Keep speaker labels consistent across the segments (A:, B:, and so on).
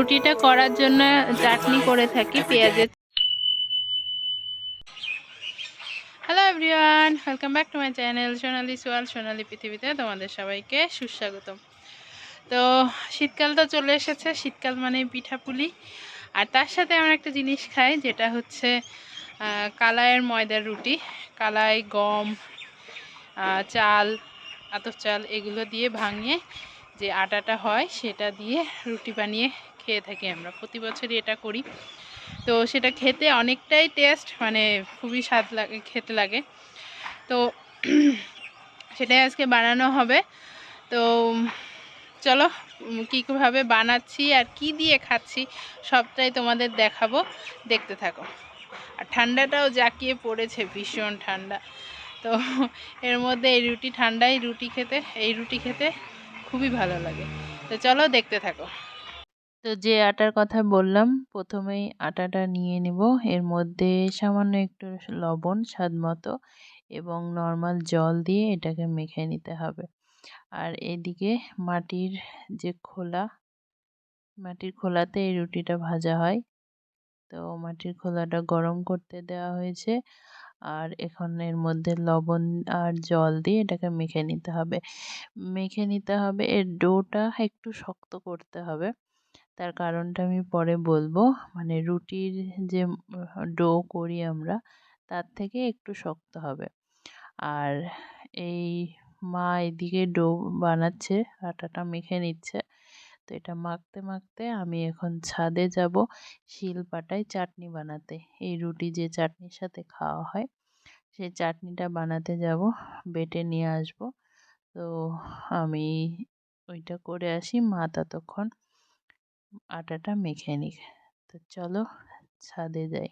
A: রুটিটা করার জন্য চাটনি করে থাকি পেঁয়াজের hello everyone welcome back to my channel Sonali সোয়াল সোনালি পৃথিবীতে তোমাদের সবাইকে সুস্বাগতম। তো শীতকাল তো চলে এসেছে শীতকাল মানে পিঠাপুলি। আর তার সাথে আমরা একটা জিনিস খাই যেটা হচ্ছে আহ, কালাইয়ের ময়দার রুটি। কালাই গম চাল আতপ চাল এগুলো দিয়ে ভাঙিয়ে যে আটাটা হয় সেটা দিয়ে রুটি বানিয়ে খেয়ে থাকি আমরা। প্রতি বছরই এটা করি। তো সেটা খেতে অনেকটাই টেস্ট মানে খুবই স্বাদ লাগে, খেতে লাগে। তো সেটাই আজকে বানানো হবে। তো চলো কীভাবে বানাচ্ছি আর কি দিয়ে খাচ্ছি সবটাই তোমাদের দেখাবো। দেখতে থাকো। আর ঠান্ডাটাও জাঁকিয়ে পড়েছে, ভীষণ ঠান্ডা। তো এর মধ্যে এই রুটি ঠান্ডায় রুটি খেতে, এই রুটি খেতে খুবই ভালো লাগে। তো চলো, দেখতে থাকো। তো যে আটার কথা বললাম, প্রথমেই আটাটা নিয়ে নেব। এর মধ্যে সামান্য একটু লবণ স্বাদ মতো এবং নর্মাল জল দিয়ে এটাকে মেখে নিতে হবে। আর এদিকে মাটির যে খোলা, মাটির খোলাতে এই রুটিটা ভাজা হয়। তো মাটির খোলাটা গরম করতে দেওয়া হয়েছে। আর এখন এর মধ্যে লবণ আর জল দিয়ে এটাকে মেখে নিতে হবে। মেখে নিতে হবে, এর ডোটা একটু শক্ত করতে হবে। তার কারণটা আমি পরে বলব। মানে রুটির যে ডো করি আমরা, তার থেকে একটু শক্ত হবে। আর এই মা এদিকে ডো বানাচ্ছে, আটাটা মেখে নিচ্ছে। তো এটা মাখতে মাখতে আমি এখন ছাদে যাব, শিলপাটায় চাটনি বানাতে। এই রুটি যে চাটনির সাথে খাওয়া হয় সেই চাটনিটা বানাতে যাব, বেটে নিয়ে আসব। তো আমি ওইটা করে আসি মা ততক্ষণ। আটাটা মেখে নিক। তো চলো ছাদে যাই।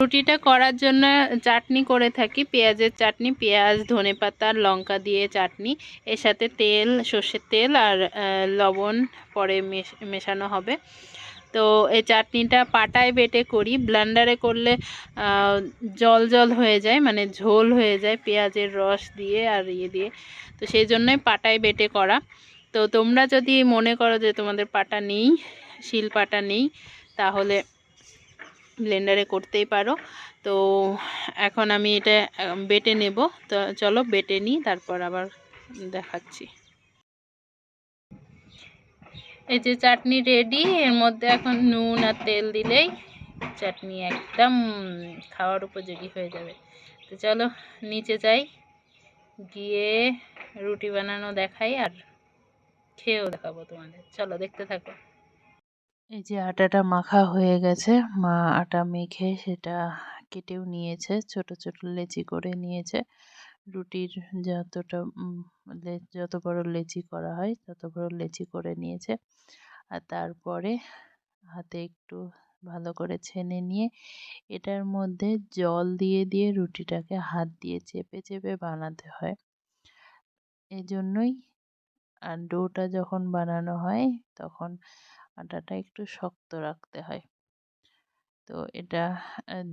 A: রুটিটা করার জন্য চাটনি করে থাকি। পেঁয়াজের চাটনি, পেঁয়াজ ধনে পাতা লঙ্কা দিয়ে চাটনি। এর সাথে তেল, সর্ষের তেল আর লবণ পরে মেশ- মেশানো হবে। তো এই চাটনিটা পাটায় বেটে করি ব্লেন্ডারে করলে জল জল হয়ে যায় মানে ঝোল হয়ে যায় পেঁয়াজের রস দিয়ে আর ইয়ে দিয়ে। তো সেই জন্যই পাটায় বেটে করা। তো তোমরা যদি মনে করো যে তোমাদের পাটা নেই, শিল পাটা নেই, তাহলে ব্লেন্ডারে করতেই পারো। তো এখন আমি এটা বেটে নেব। তো চলো বেটে নিই, তারপর আবার দেখাচ্ছি। এই যে চাটনি রেডি এর মধ্যে এখন নুন আর তেল দিলেই চাটনি একদম খাওয়ার উপযোগী হয়ে যাবে। তো চলো নিচে যাই, গিয়ে রুটি বানানো দেখাই আর খেয়েও দেখাবো তোমাদের। চলো দেখতে থাকো। এই যে আটাটা মাখা হয়ে গেছে, মা আটা মেখে সেটা কেটেও নিয়েছে, ছোট ছোট লেচি করে নিয়েছে। রুটির যতটা যত বড় লেচি করা হয়, তত বড় লেচি করে নিয়েছে। আর তারপরে হাতে একটু ভালো করে ছেনে নিয়ে এটার মধ্যে জল দিয়ে দিয়ে রুটিটাকে হাত দিয়ে চেপে চেপে বানাতে হয়। এই জন্যই আর ডোটা যখন বানানো হয়, তখন আটাটা একটু শক্ত রাখতে হয়। তো এটা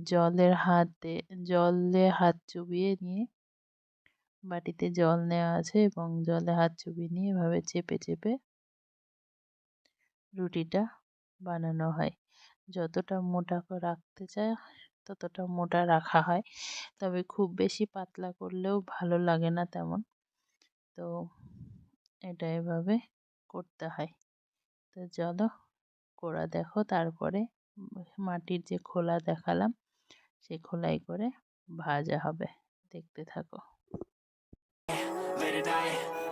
A: জলের হাতে, জলে হাত চুবিয়ে নিয়ে বাটিতে জল নেওয়া আছে এবং জলে হাত চুবিয়ে নিয়ে এভাবে চেপে চেপে রুটিটা বানানো হয়। যতটা মোটা রাখতে চায় ততটা মোটা রাখা হয়। তবে খুব বেশি পাতলা করলেও ভালো লাগে না তেমন। তো এটা এভাবে করতে হয়। তো চলো করা দেখো, তারপরে মাটির যে খোলা দেখালাম সেই খোলাই করে ভাজা হবে। দেখতে থাকো।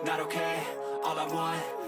B: Not okay. All I want,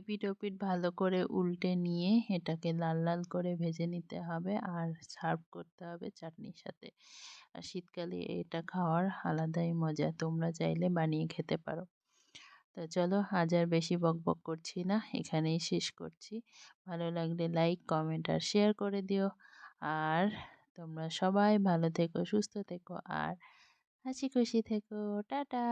A: এপিট ওপিট ভালো করে উল্টে নিয়ে এটাকে লাল লাল করে ভেজে নিতে হবে আর সার্ভ করতে হবে চাটনির সাথে। আর শীতকালে এটা খাওয়ার আলাদাই মজা, তোমরা চাইলে বানিয়ে খেতে পারো। তো চলো আজ আর বেশি বক বক করছি না, এখানেই শেষ করছি। ভালো লাগলে লাইক কমেন্ট আর শেয়ার করে দিও। আর তোমরা সবাই ভালো থেকো, সুস্থ থেকো আর হাসি খুশি থেকো। টাটা!